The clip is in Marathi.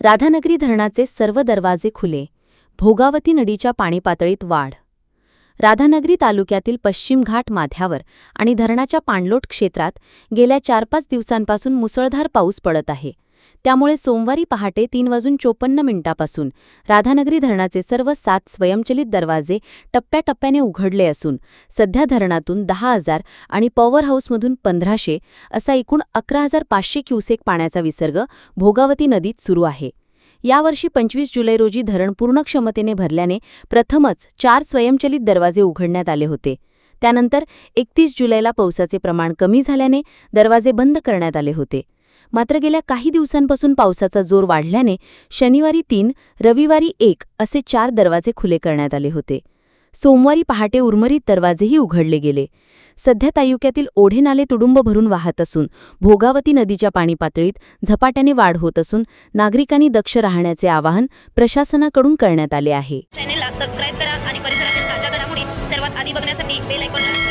राधानगरी धरणाचे सर्व दरवाजे खुले. भोगावती नदीच्या पाणीपातळीत वाढ. राधानगरी तालुक्यातील पश्चिम घाट माथ्यावर आणि धरणाच्या पाणलोट क्षेत्रात गेल्या चार पाच दिवसांपासून मुसळधार पाऊस पडत आहे. त्यामुळे सोमवारी पहाटे तीन वाजून चोपन्न मिनिटापासून राधानगरी धरणाचे सर्व सात स्वयंचलित दरवाजे टप्प्याटप्प्याने उघडले असून सध्या धरणातून दहा हजार आणि पॉवर हाऊसमधून पंधराशे असा एकूण अकरा हजार पाचशे क्युसेक पाण्याचा विसर्ग भोगावती नदीत सुरू आहे. यावर्षी पंचवीस जुलै रोजी धरण पूर्ण क्षमतेने भरल्याने प्रथमच चार स्वयंचलित दरवाजे उघडण्यात आले होते. त्यानंतर एकतीस जुलैला पावसाचे प्रमाण कमी झाल्याने दरवाजे बंद करण्यात आले होते. मात्र गेल्या काही दिवसांपासून पावसाचा जोर वाढल्याने शनिवारी तीन रविवारी एक असे चार दरवाजे खुले करण्यात आले होते. सोमवारी पहाटे उर्मरित दरवाजेही उघडले गेले. सध्या तालुक्यातील ओढे नाले तुडुंब भरून वाहत असून भोगावती नदीच्या पाणी पातळीत झपाट्याने वाढ होत असून नागरिकांनी दक्ष राहण्याचे आवाहन प्रशासनाकडून करण्यात आले आहे. चॅनेलला सबस्क्राईब करा आणि परिसरातील ताज्या घडामोडी सर्वात आधी बघण्यासाठी बेल ऐकून